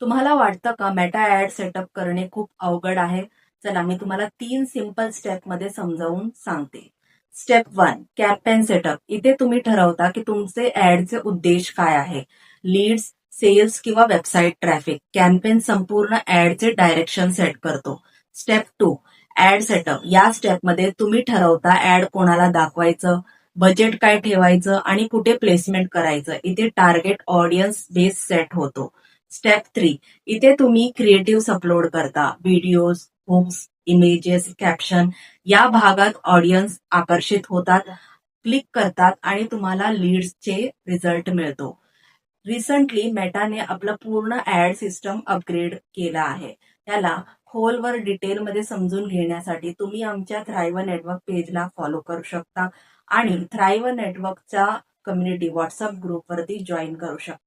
तुम्हाला वाटतं का मेटा ऍड सेटअप करणे खूप अवघड आहे? चला मी तुम्हाला तीन सिंपल स्टेपमध्ये समजावून सांगते. स्टेप वन कॅम्पेन सेटअप इथे तुम्ही ठरवता की तुमचे ऍडचे उद्देश काय आहे? लीड्स सेल्स किंवा वेबसाईट ट्रॅफिक कॅम्पेन संपूर्ण ऍडचे डायरेक्शन सेट करतो. स्टेप टू ऍड सेटअप या स्टेपमध्ये तुम्ही ठरवता ऍड कोणाला दाखवायचं बजेट काय ठेवायचं आणि कुठे प्लेसमेंट करायचं. इथे टार्गेट ऑडियन्स बेस सेट होतो. स्टेप थ्री इथे तुम्ही क्रिएटिव्ह अपलोड करता. व्हिडिओज होम्स इमेजेस कॅप्शन या भागात ऑडियन्स आकर्षित होतात क्लिक करतात आणि तुम्हाला लीड्सचे रिझल्ट मिळतो. रिसंटली मेटाने आपलं पूर्ण ऍड सिस्टम अपग्रेड केला आहे. त्याला खोलवर डिटेलमध्ये समजून घेण्यासाठी तुम्ही आमच्या थ्रायव्ह नेटवर्क पेजला फॉलो करू शकता आणि थ्रायव्ह नेटवर्कचा कम्युनिटी व्हॉट्सअप ग्रुपवरती जॉईन करू शकता.